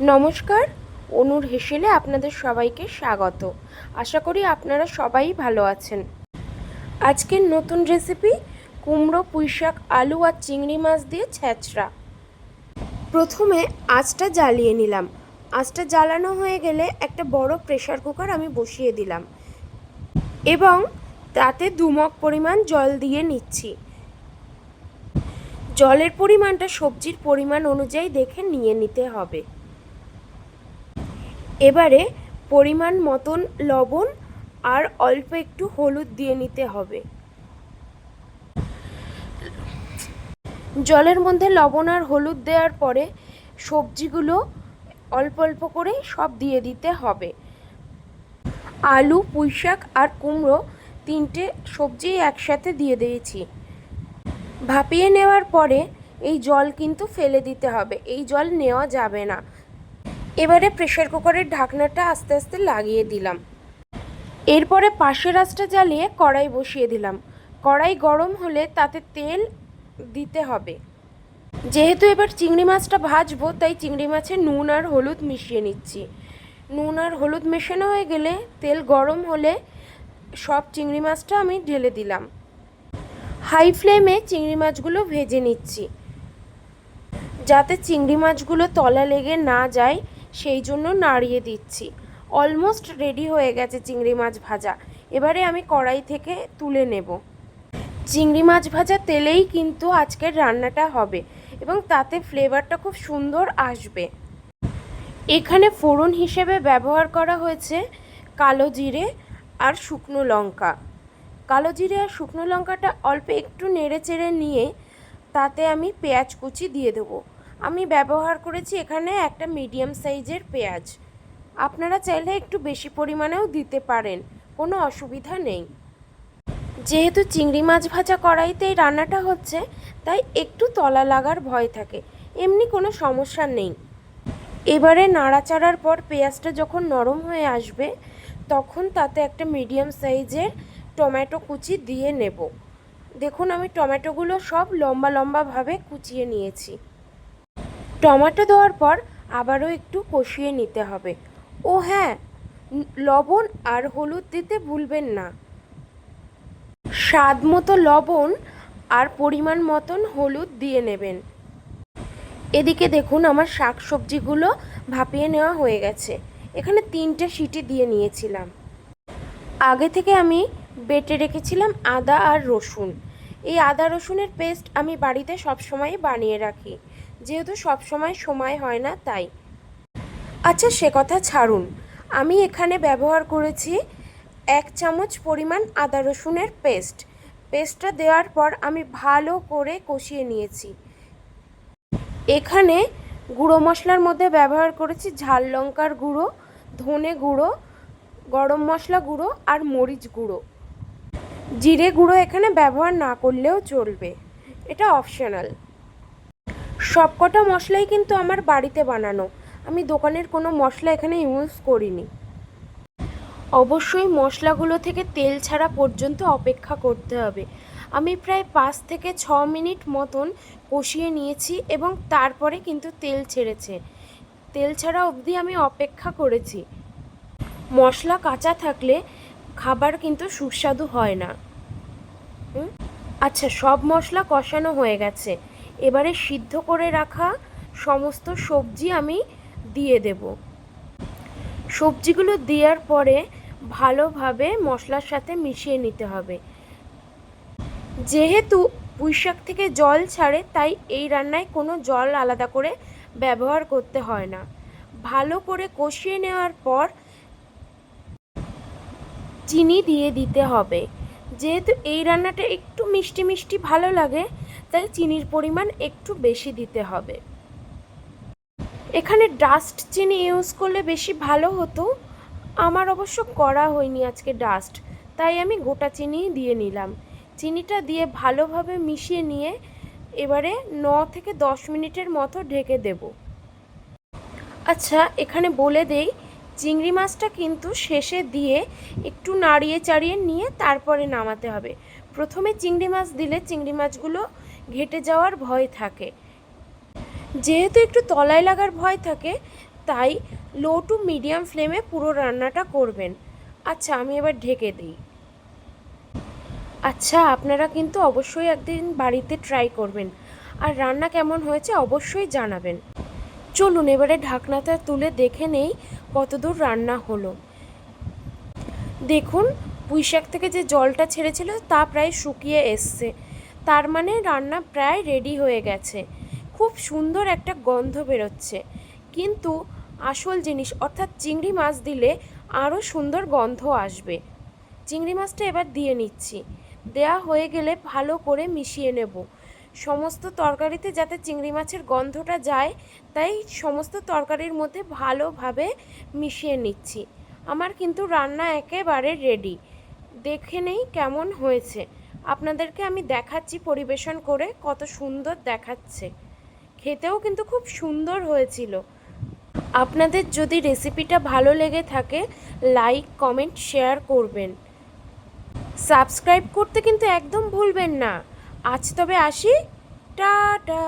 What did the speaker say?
নমস্কার, অনুর হেসেলে আপনাদের সবাইকে স্বাগত। আশা করি আপনারা সবাই ভালো আছেন। আজকের নতুন রেসিপি কুমড়ো, পুঁইশাক, আলু আর চিংড়ি মাছ দিয়ে ছ্যাঁচড়া প্রথমে আঁচটা জ্বালিয়ে নিলাম। আঁচটা জ্বালানো হয়ে গেলে একটা বড় প্রেশার কুকার আমি বসিয়ে দিলাম। এবং তাতে দুমক পরিমাণ জল দিয়ে নিচ্ছি। জলের পরিমাণটা সবজির পরিমাণ অনুযায়ী দেখে নিয়ে নিতে হবে। এবারে পরিমাণ মতন লবণ আর অল্প একটু হলুদ দিয়ে নিতে হবে। জলের মধ্যে লবণ আর হলুদ দেওয়ার পরে সবজিগুলো অল্প অল্প করে সব দিয়ে দিতে হবে। আলু, পুঁইশাক আর কুমড়ো তিনটে সবজি একসাথে দিয়ে দিয়েছি। ভাপিয়ে নেওয়ার পরে এই জল কিন্তু ফেলে দিতে হবে। এই জল নেওয়া যাবে না। এবারে প্রেশার কুকারের ঢাকনাটা আস্তে আস্তে লাগিয়ে দিলাম। এরপরে পাশের আঁচটা জ্বালিয়ে কড়াই বসিয়ে দিলাম। কড়াই গরম হলে তাতে তেল দিতে হবে। যেহেতু এবার চিংড়ি মাছটা ভাজবো, তাই চিংড়ি মাছে নুন আর হলুদ মিশিয়ে নিচ্ছি। নুন আর হলুদ মেশানো হয়ে গেলে তেল গরম হলে সব চিংড়ি মাছটা আমি ঢেলে দিলাম। হাই ফ্লেমে চিংড়ি মাছগুলো ভেজে নিচ্ছি। যাতে চিংড়ি মাছগুলো তলা লেগে না যায় সেই জন্য নাড়িয়ে দিচ্ছি। অলমোস্ট রেডি হয়ে গেছে চিংড়ি মাছ ভাজা। এবারে আমি কড়াই থেকে তুলে নেব। চিংড়ি মাছ ভাজা তেলেই কিন্তু আজকের রান্নাটা হবে এবং তাতে ফ্লেভারটা খুব সুন্দর আসবে। এখানে ফোড়ন হিসেবে ব্যবহার করা হয়েছে কালো জিরে আর শুকনো লঙ্কা। কালো জিরে আর শুকনো লঙ্কাটা অল্প একটু নেড়ে চেড়ে নিয়ে তাতে আমি পেঁয়াজ কুচি দিয়ে দেবো। আমি ব্যবহার করেছি এখানে একটা মিডিয়াম সাইজের পেঁয়াজ। আপনারা চাইলে একটু বেশি পরিমাণেও দিতে পারেন, কোনো অসুবিধা নেই। যেহেতু চিংড়ি মাছ ভাজা কড়াইতে এই রান্নাটা হচ্ছে, তাই একটু তলা লাগার ভয় থাকে, এমনি কোনো সমস্যা নেই। এবারে নাড়াচাড়ার পর পেঁয়াজটা যখন নরম হয়ে আসবে, তখন তাতে একটা মিডিয়াম সাইজের টমেটো কুচি দিয়ে নেব। দেখুন, আমি টমেটোগুলো সব লম্বা লম্বাভাবে কুচিয়ে নিয়েছি। টমেটো দেওয়ার পর আবারও একটু কষিয়ে নিতে হবে। ও হ্যাঁ লবণ আর হলুদ দিতে ভুলবেন না। স্বাদ মতো লবণ আর পরিমাণ মতন হলুদ দিয়ে নেবেন। এদিকে দেখুন আমার শাক সবজিগুলো ভাপিয়ে নেওয়া হয়ে গেছে। এখানে তিনটে সিটি দিয়ে নিয়েছিলাম। আগে থেকে আমি বেটে রেখেছিলাম আদা আর রসুন। এই আদা রসুনের পেস্ট আমি বাড়িতে সবসময় বানিয়ে রাখি। যেহেতু সবসময় সময় হয় না, তাই। আচ্ছা সে কথা ছাড়ুন। আমি এখানে ব্যবহার করেছি এক চামচ পরিমাণ আদা রসুনের পেস্ট। পেস্টটা দেওয়ার পর আমি ভালো করে কষিয়ে নিয়েছি। এখানে গুঁড়ো মশলার মধ্যে ব্যবহার করেছি ঝাল লঙ্কার গুঁড়ো, ধনে গুঁড়ো, গরম মশলা গুঁড়ো আর মরিচ গুঁড়ো। জিরে গুঁড়ো এখানে ব্যবহার না করলেও চলবে। এটা অপশনাল। সবকটা মশলাই কিন্তু আমার বাড়িতে বানানো। আমি দোকানের কোনো মশলা এখানে ইউজ করিনি। অবশ্যই মশলাগুলো থেকে তেল ছাড়া পর্যন্ত অপেক্ষা করতে হবে। আমি প্রায় পাঁচ থেকে ছ মিনিট মতন কষিয়ে নিয়েছি এবং তারপরে কিন্তু তেল ছেড়েছে। তেল ছাড়া অবধি আমি অপেক্ষা করেছি। মশলা কাঁচা থাকলে খাবার কিন্তু সুস্বাদু হয় না। আচ্ছা সব মশলা কষানো হয়ে গেছে। এবারে সিদ্ধ করে রাখা সমস্ত সবজি আমি দিয়ে দেব। সবজিগুলো দেওয়ার পরে ভালোভাবে মশলার সাথে মিশিয়ে নিতে হবে। যেহেতু পুঁইশাক থেকে জল ছাড়ে, তাই এই রান্নায় কোনো জল আলাদা করে ব্যবহার করতে হয় না। ভালো করে কষিয়ে নেওয়ার পর চিনি দিয়ে দিতে হবে। যেহেতু এই রান্নাটা একটু মিষ্টি মিষ্টি ভালো লাগে, তাই চিনির পরিমাণ একটু বেশি দিতে হবে। এখানে ডাস্ট চিনি ইউজ করলে বেশি ভালো হতো। আমার অবশ্য করা হয়নি আজকে ডাস্ট, তাই আমি গোটা চিনিই দিয়ে নিলাম। চিনিটা দিয়ে ভালোভাবে মিশিয়ে নিয়ে এবারে ন থেকে দশ মিনিটের মতো ঢেকে দেব। আচ্ছা এখানে বলে দেই চিংড়ি মাছটা কিন্তু শেষে দিয়ে একটু নাড়িয়ে চাড়িয়ে নিয়ে তারপরে নামাতে হবে। প্রথমে চিংড়ি মাছ দিলে চিংড়ি মাছগুলো ঘেটে যাওয়ার ভয় থাকে। যেহেতু একটু তলায় লাগার ভয় থাকে, তাই লো টু মিডিয়াম ফ্লেমে পুরো রান্নাটা করবেন। আচ্ছা আমি এবার ঢেকে দিই। আচ্ছা আপনারা কিন্তু অবশ্যই একদিন বাড়িতে ট্রাই করবেন। আর রান্না কেমন হয়েছে অবশ্যই জানাবেন। চলুন, এবারে ঢাকনাটা তুলে দেখে নেই কতদূর রান্না হলো। দেখুন, পুঁইশাক থেকে যে জলটা ছেড়েছিল তা প্রায় শুকিয়ে এসছে। তার মানে রান্না প্রায় রেডি হয়ে গেছে। খুব সুন্দর একটা গন্ধ বেরোচ্ছে। কিন্তু আসল জিনিস, অর্থাৎ চিংড়ি মাছ দিলে আরও সুন্দর গন্ধ আসবে। চিংড়ি মাছটা এবার দিয়ে নিচ্ছি। দেয়া হয়ে গেলে ভালো করে মিশিয়ে নেব। সমস্ত তরকারিতে যাতে চিংড়ি মাছের গন্ধটা যায়, তাই সমস্ত তরকারির মধ্যে ভালোভাবে মিশিয়ে নিচ্ছি। আমার কিন্তু রান্না একেবারে রেডি দেখে নেই কেমন হয়েছে। আপনাদেরকে আমি দেখাচ্ছি পরিবেশন করে কত সুন্দর দেখাচ্ছে। খেতেও কিন্তু খুব সুন্দর হয়েছিল। আপনাদের যদি রেসিপিটা ভালো লেগে থাকে লাইক কমেন্ট শেয়ার করবেন। সাবস্ক্রাইব করতে কিন্তু একদম ভুলবেন না। আজ তবে আসি। টাটা।